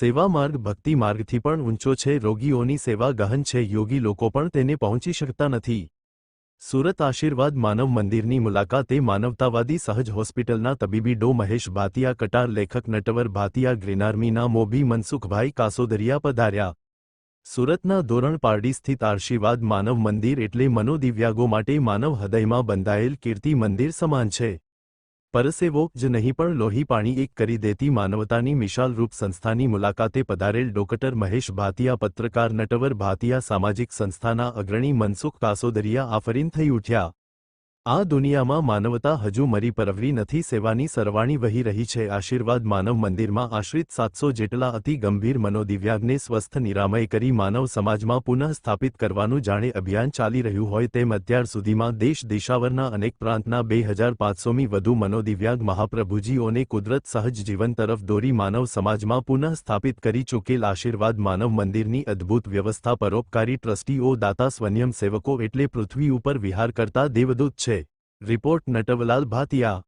સેવા માર્ગ ભક્તિ માર્ગથી પણ ઊંચો છે. રોગીઓની સેવા ગહન છે. યોગી લોકો પણ તેને પહોંચી શકતા નથી. સુરત આશીર્વાદ માનવ મંદિરની મુલાકાતે માનવતાવાદી સહજ હોસ્પિટલના તબીબી ડો મહેશ ભાતિયા કટાર, લેખક નટવર ભાતિયા ગ્રેનાર્મીના મોભી, મનસુખભાઈ કાસોદરિયા પધાર્યા. સુરતના ધોરણ પારડી સ્થિત આશીર્વાદ માનવ મંદિર એટલે મનોદિવ્યાગો માટે માનવ હૃદયમાં બંધાયેલ કીર્તિ મંદિર સમાન છે. પરસેવો જ નહીં પણ લોહી પાણી એક કરી દેતી માનવતાની મિશાલ રૂપ સંસ્થાની મુલાકાતે પધારેલ ડોક્ટર મહેશ ભાતિયા પત્રકાર નટવર ભાતિયા સામાજિક સંસ્થાના અગ્રણી મનસુખ કાસોદરિયા આફરીન થઈ ઉઠ્યા. આ દુનિયામાં માનવતા હજુ મરી પરવરી નથી, સેવાની સરવાણી વહી રહી છે. આશીર્વાદ માનવ મંદિરમાં આશ્રિત સાતસો જેટલા અતિ ગંભીર મનોદિવ્યાગને સ્વસ્થ નિરામય કરી માનવ સમાજમાં પુનઃસ્થાપિત કરવાનું જાણે અભિયાન ચાલી રહ્યું હોય તેમ અત્યાર સુધીમાં દેશ દેશાવરના અનેક પ્રાંતના બે હજાર પાંચસોમી વધુ મનોદિવ્યાગ મહાપ્રભુજીઓને કુદરત સહજ જીવન તરફ દોરી માનવ સમાજમાં પુનઃસ્થાપિત કરી ચૂકેલ આશીર્વાદ માનવ મંદિરની અદ્ભુત વ્યવસ્થા પરોપકારી ટ્રસ્ટીઓ, દાતા સ્વયંસેવકો એટલે પૃથ્વી ઉપર વિહાર કરતા દેવદૂત છે. રિપોર્ટ નટવલાલ ભાતિયા